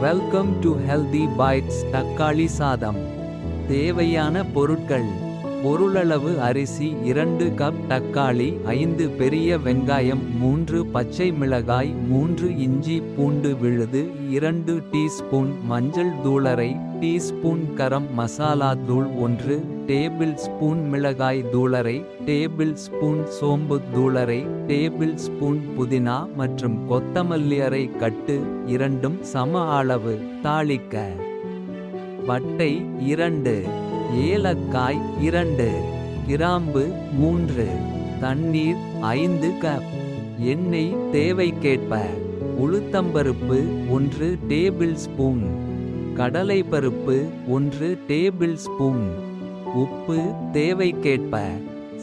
Welcome to healthy bytes தக்காளி சாதம். தேவையான பொருட்கள். பொருளளவு அரிசி இரண்டு கப் தக்காளி ஐந்து பெரிய வெங்காயம் மூன்று பச்சை மிளகாய் மூன்று இஞ்சி பூண்டு விழுது இரண்டு டீஸ்பூன் மஞ்சள் தூளரை டீஸ்பூன் கரம் மசாலா தூள் ஒன்று டேபிள் ஸ்பூன் மிளகாய் தூளரை டேபிள் ஸ்பூன் சோம்பு தூளரை டேபிள் ஸ்பூன் புதினா மற்றும் கொத்தமல்லி அரை கட்டு இரண்டும் சம அளவு தாளிக்க. வட்டை இரண்டு ஏலக்காய் இரண்டு கிராம்பு மூன்று தண்ணீர் ஐந்து கப் எண்ணெய் தேவைக்கேற்ப உளுத்தம்பருப்பு ஒன்று டேபிள் ஸ்பூன் கடலைப்பருப்பு ஒன்று டேபிள் ஸ்பூன். உப்பு தேவைக்கேற்ப.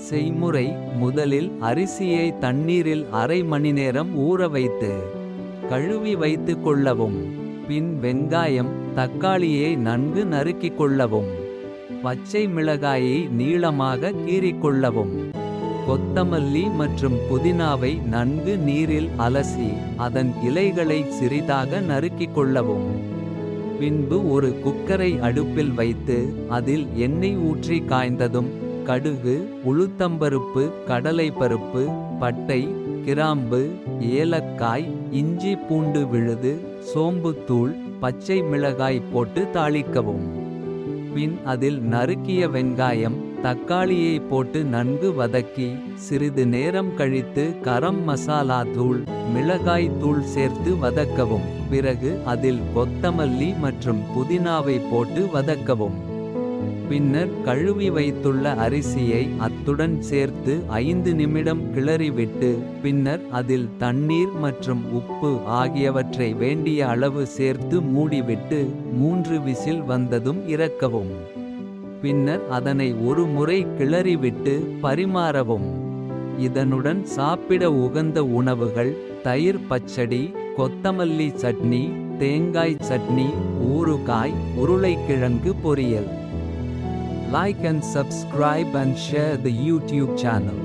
செய்முறை முதலில் அரிசியை தண்ணீரில் அரை மணி நேரம் ஊற வைத்து கழுவி வைத்துக் கொள்ளவும். பின் வெங்காயம் தக்காளியை நன்கு நறுக்கிக் கொள்ளவும். பச்சை மிளகாயை நீளமாக கீறிக்கொள்ளவும் கொத்தமல்லி மற்றும் புதினாவை நன்கு நீரில் அலசி அதன் இலைகளை சிறிதாக நறுக்கிக் கொள்ளவும். பின்பு ஒரு குக்கரை அடுப்பில் வைத்து அதில் எண்ணெய் ஊற்றி காய்ந்ததும் கடுகு உளுத்தம்பருப்பு கடலைப்பருப்பு பட்டை கிராம்பு ஏலக்காய் இஞ்சி பூண்டு விழுது சோம்புத்தூள் பச்சை மிளகாய் போட்டு தாளிக்கவும். பின் அதில் நறுக்கிய வெங்காயம் தக்காளியை போட்டு நன்கு வதக்கி சிறிது நேரம் கழித்து கரம் மசாலா தூள் மிளகாய் தூள் சேர்த்து வதக்கவும். பிறகு அதில் கொத்தமல்லி மற்றும் புதினாவை போட்டு வதக்கவும். பின்னர் கழுவி வைத்துள்ள அரிசியை அத்துடன் சேர்த்து ஐந்து நிமிடம் கிளறிவிட்டு பின்னர் அதில் தண்ணீர் மற்றும் உப்பு ஆகியவற்றை வேண்டிய அளவு சேர்த்து மூடிவிட்டு மூன்று விசில் வந்ததும் இறக்கவும். பின்னர் அதனை ஒரு முறை கிளறிவிட்டு பரிமாறவும் இதனுடன் சாப்பிட உகந்த உணவுகள் தயிர் பச்சடி கொத்தமல்லி சட்னி தேங்காய் சட்னி ஊறுகாய் உருளைக்கிழங்கு பொரியல் Like and subscribe and share the YouTube channel.